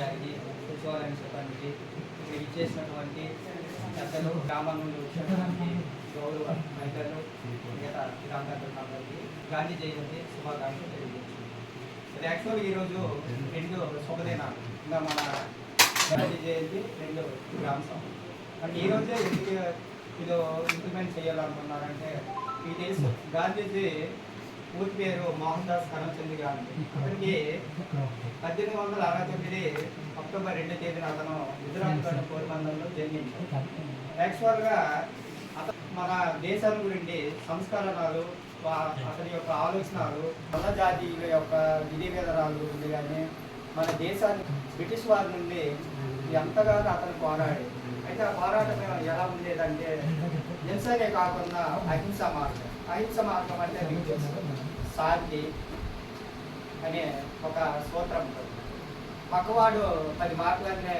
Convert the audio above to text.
గారికి సచివాలయం చెప్పడానికి ఇక్కడ ఇచ్చేసినటువంటి పెద్దలు గ్రామం నుండి వచ్చినటువంటి గౌరవ మహిళలు మిగతా గ్రామీణులందరికీ గాంధీ జయంతి శుభాకాంక్షలు తెలియజేస్తున్నాను. అది యాక్చువల్గా ఈరోజు రెండు శుభదినాలు. ఇంకా మన గాంధీ జయంతి రెండు గ్రామ సభ అంటే ఈరోజే ఎందుకు ఇది ఇంప్లిమెంట్ చేయాలనుకున్నారంటే మీకు తెలుసు గాంధీజీ పూర్తి పేరు మోహన్ దాస్ కరమ్చంద్ గాంధీ అతనికి పద్దెనిమిది వందల అరవై తొమ్మిది అక్టోబర్ రెండవ తేదీన అతను గుజరాత్ పోర్బందర్లో జన్మించాడు. యాక్చువల్గా అతను మన దేశం గురించి సంస్కరణలు వా- అతని యొక్క ఆలోచనలు మన జాతీయుల యొక్క విధి విధానాలు కానీ మన దేశాన్ని బ్రిటిష్ వారి నుండి ఎంతగానో అతను పోరాడి అయితే ఆ పోరాటం ఎలా ఉండేదంటే హింసనే కాకుండా అహింస మార్గం. అహింస మార్గం అంటే మీకు శాంతి అనే ఒక సూత్రం పక్కవాడు పది మాటలనే